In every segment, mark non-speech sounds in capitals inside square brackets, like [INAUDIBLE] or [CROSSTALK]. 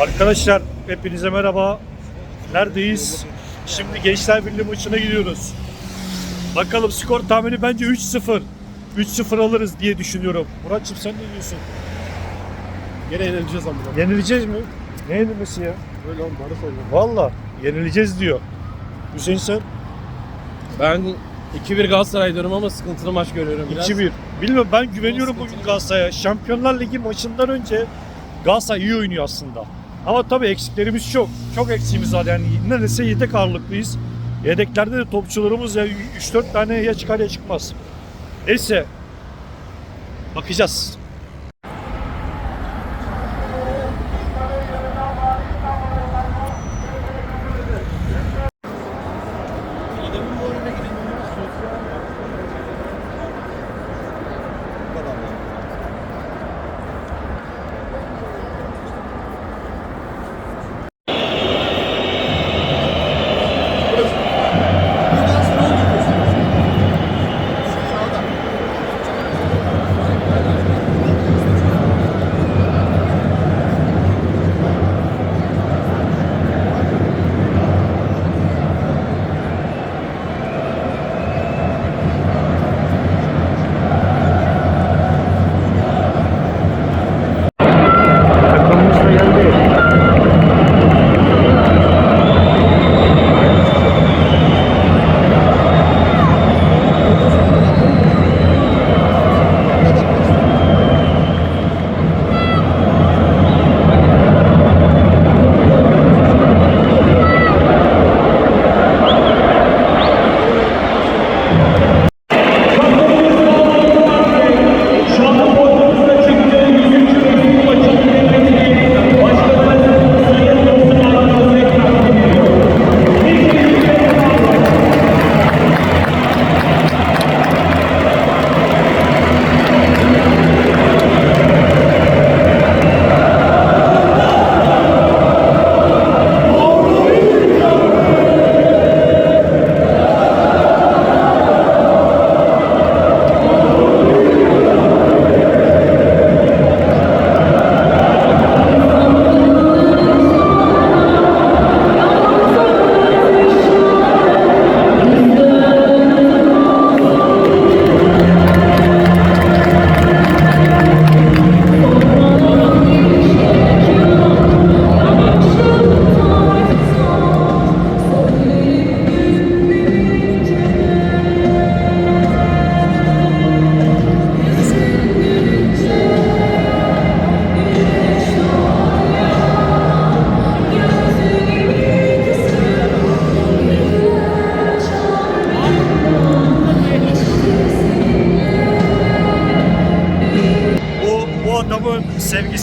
Arkadaşlar hepinize merhaba. Neredeyiz? Şimdi Gençler Birliği maçına gidiyoruz. Bakalım skor tahmini bence 3-0. 3-0 alırız diye düşünüyorum. Muratçım sen ne diyorsun? Gene yenileceğiz ama. Yenileceğiz mi? Ne yenilmesi ya? Böyle oğlum bana söyle. Valla yenileceğiz diyor. Hüseyin sen Ben 2-1 Galatasaray diyorum ama sıkıntılı maç görüyorum biraz. 2-1. Bilmiyorum ben güveniyorum bugün Galatasaray'a. Şampiyonlar Ligi maçından önce Galatasaray iyi oynuyor aslında. Ama tabii eksiklerimiz çok. Çok eksiğimiz var yani neredeyse yedek ağırlıklıyız. Yedeklerde de topçularımız ya 3-4 tane ya çıkar ya çıkmaz. Neyse. Bakacağız.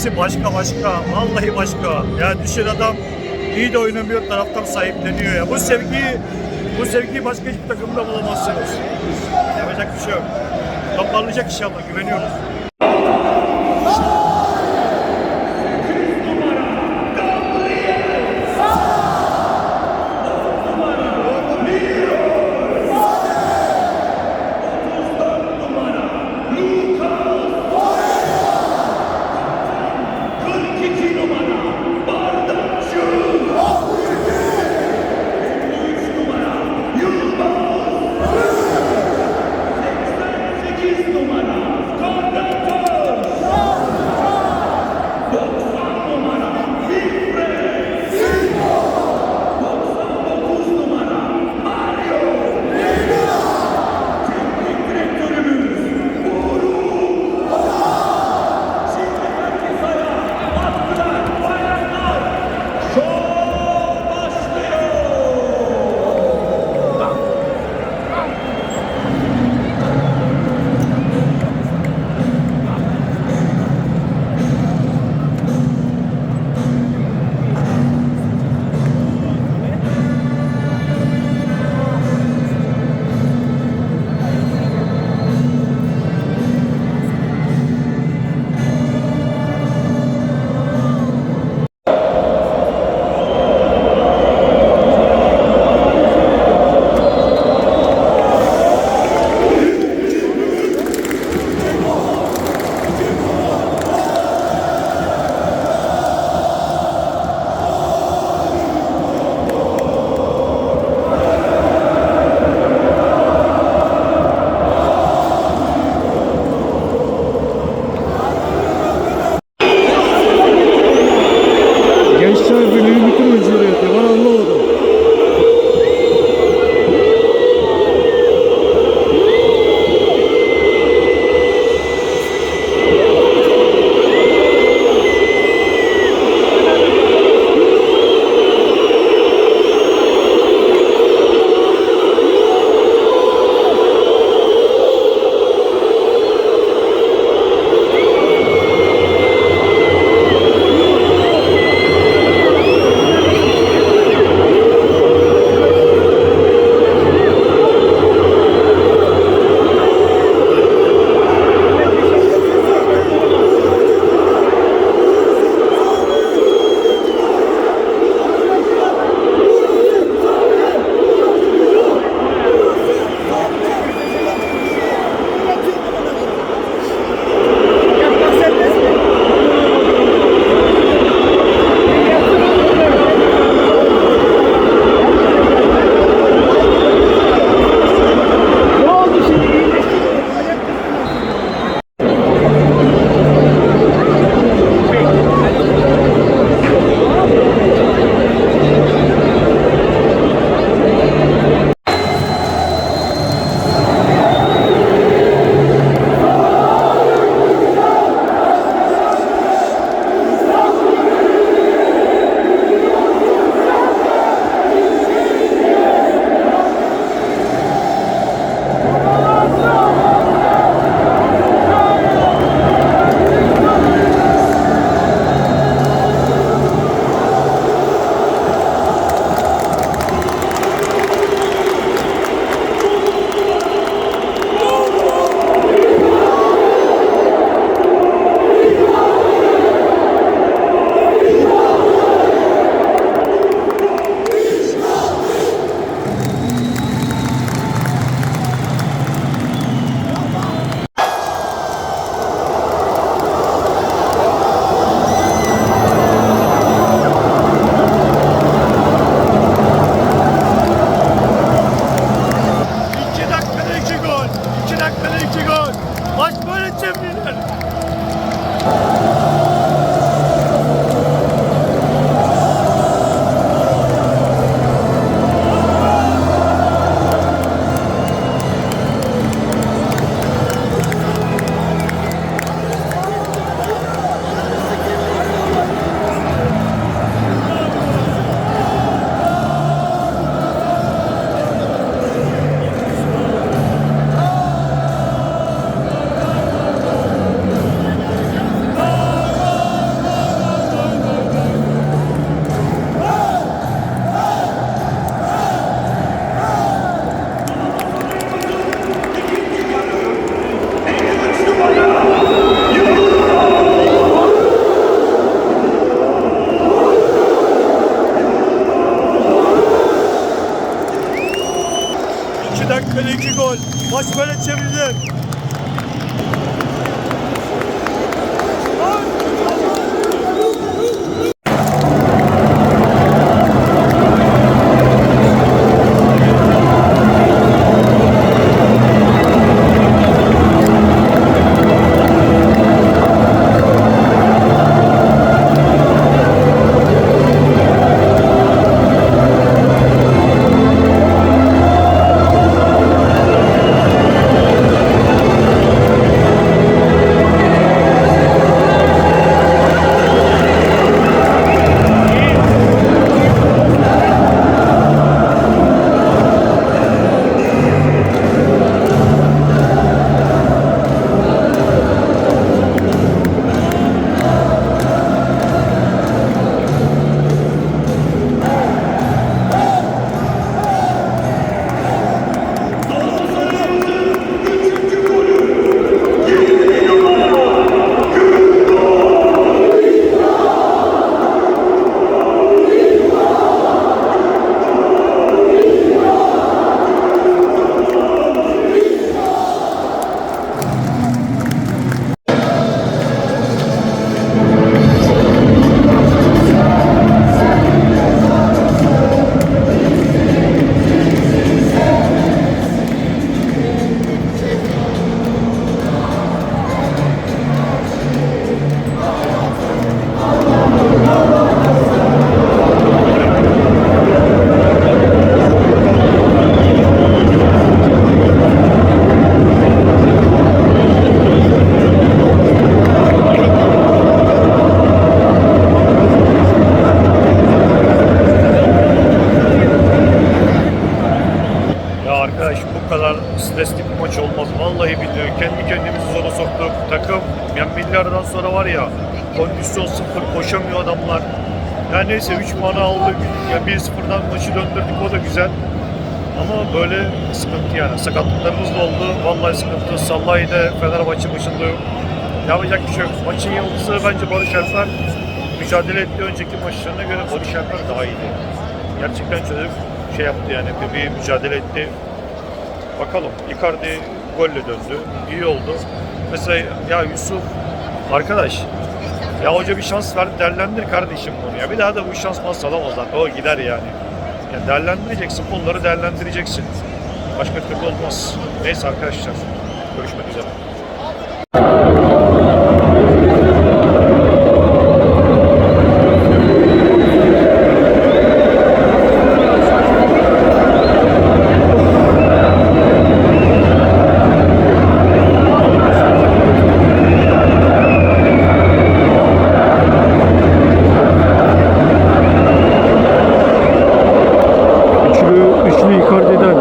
Sevgisi başka başka. Vallahi başka. Ya düşün adam iyi de oynamıyor taraftan sahipleniyor ya. Bu sevgiyi bu sevgiyi başka hiçbir takımda bulamazsınız. Yapacak bir şey yok. Toparlayacak inşallah güveniyoruz. জিনিস maç olmaz. Vallahi billahi kendi kendimizi zora soktuk. Takım yani milli sonra var ya kondisyon sıfır koşamıyor adamlar. Yani neyse 3 puanı aldık. Ya 1-0'dan maçı döndürdük o da güzel. Ama böyle sıkıntı yani. Sakatlıklarımız da oldu. Vallahi sıkıntı. Sallahi de Fenerbahçe başında yapacak bir şey yok. Maçın yıldızı bence Barış Alper. Mücadele ettiği önceki maçlarına göre Barış Alper daha iyiydi. Gerçekten çocuk şey yaptı yani bir, bir mücadele etti. Bakalım. Icardi golle döndü. İyi oldu. Mesela ya Yusuf arkadaş ya hoca bir şans ver değerlendir kardeşim bunu ya. Bir daha da bu şans pas alamaz zaten. O gider yani. Yani değerlendireceksin. Bunları değerlendireceksin. Başka türlü olmaz. Neyse arkadaşlar. Görüşmek üzere. Üçlü, üçlü Icardi'den.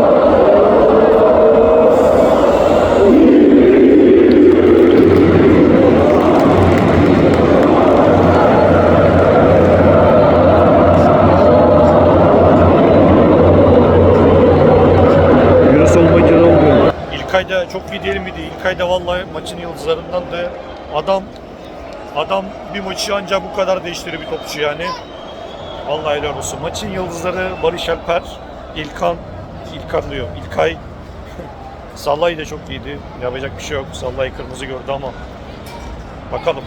Yunus olmayınca ne oluyor? İlkay da çok iyi diyelim miydi? İlkay da vallahi maçın yıldızlarından da adam adam bir maçı ancak bu kadar değiştirir bir topçu yani. Vallahi helal olsun. Maçın yıldızları Barış Alper, İlkan, İlkan diyor, İlkay. [LAUGHS] Sallay da çok iyiydi. Yapacak bir şey yok. Sallay kırmızı gördü ama bakalım.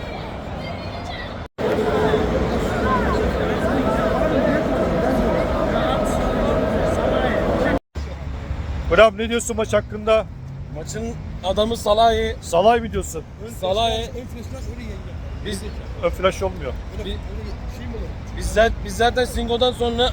Bram ne diyorsun maç hakkında? Maçın adamı Salah'ı. Salay mı diyorsun? Salah'ı biz, Ön flash olmuyor. bi- biz, zaten, biz zaten Singo'dan sonra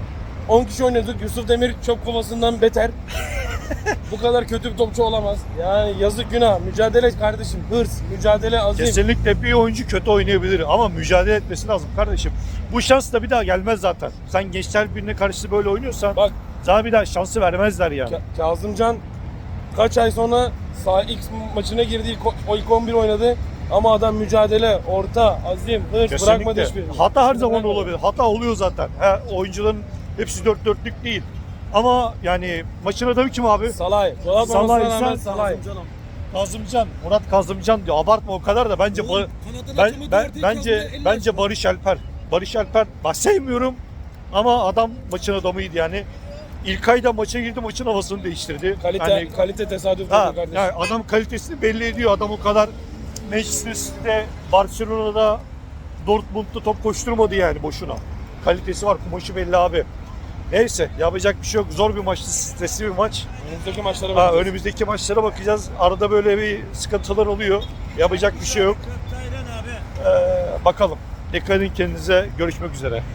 [CLEARS THROAT] 10 kişi oynadık. Yusuf Demir çöp kovasından beter. [LAUGHS] Bu kadar kötü bir topçu olamaz. Yani yazık günah. Mücadele kardeşim. Hırs, mücadele azim. Kesinlikle bir oyuncu kötü oynayabilir ama mücadele etmesi lazım kardeşim. Bu şans da bir daha gelmez zaten. Sen gençler birine karşı böyle oynuyorsan Bak sana bir daha şansı vermezler yani. Ka- Kazımcan kaç ay sonra sağ ilk maçına girdi. ilk, o ilk 11 oynadı. Ama adam mücadele, orta, azim, hırs bırakmadı hiçbirini. Hata her zaman Bırakmadı. olabilir. Hata oluyor zaten. He, oyuncuların hepsi dört dörtlük değil. Ama yani maçın adamı kim abi? Salay. Dolap Salay, olmasına rağmen sen- Salay. Kazımcan. Murat Kazımcan diyor. Abartma o kadar da bence Ba- ben, ben, bence bence Barış Alper. Barış Alper bak sevmiyorum ama adam maçın adamıydı yani. İlkay da maça girdi maçın havasını değiştirdi. Kalite, Yani- kalite tesadüf Ha, değil kardeşim. yani adam kalitesini belli ediyor. Adam o kadar Manchester City'de, Barcelona'da, Dortmund'da top koşturmadı yani boşuna. Kalitesi var, kumaşı belli abi. Neyse yapacak bir şey yok. Zor bir maçtı, stresli bir maç. Önümüzdeki maçlara Ha, bakacağız. önümüzdeki maçlara bakacağız. Arada böyle bir sıkıntılar oluyor. Yapacak bir şey yok. Ee, bakalım. Dikkat edin kendinize. Görüşmek üzere. [LAUGHS]